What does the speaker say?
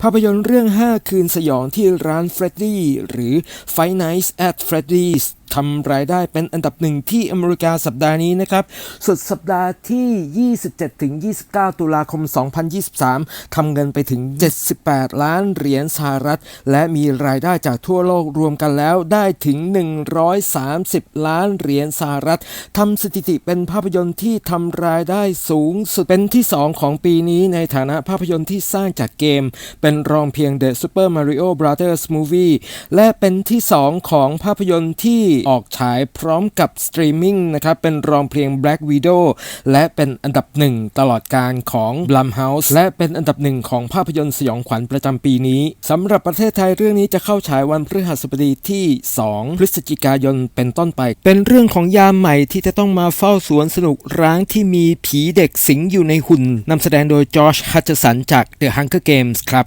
ภาพยนตร์เรื่อง 5 คืนสยองที่ร้านเฟรดดี้หรือ Five Nights at Freddy's ทำรายได้เป็นอันดับหนึ่งที่อเมริกาสัปดาห์นี้นะครับ สุดสัปดาห์ที่ 27-29 ตุลาคม 2023 ทำเงินไปถึง 78 ล้านเหรียญสหรัฐ และมีรายได้จากทั่วโลกรวมกันแล้วได้ถึง 130 ล้านเหรียญสหรัฐ ทำสถิติเป็นภาพยนตร์ที่ทำรายได้สูงสุดเป็นที่ 2 ของปีนี้ในฐานะภาพยนตร์ที่สร้างจากเกม เป็นรองเพียง The Super Mario Brothers Movie และเป็นที่ 2 ของภาพยนตร์ที่ออกฉายพร้อมกับสตรีมมิ่งนะครับเป็นรองเพียง Black Widow และเป็นอันดับหนึ่งตลอดการของ Blumhouse และเป็นอันดับหนึ่งของภาพยนตร์สยองขวัญประจำปีนี้สำหรับประเทศไทยเรื่องนี้จะเข้าฉายวันพฤหัสบดีที่ 2 พฤศจิกายนเป็นต้นไป เป็นเรื่องของยามใหม่ที่จะต้องมาเฝ้าสวนสนุกร้างที่มีผีเด็กสิงอยู่ในหุ่นนำแสดงโดยจอร์จฮัตเจสันจาก The Hunger Games ครับ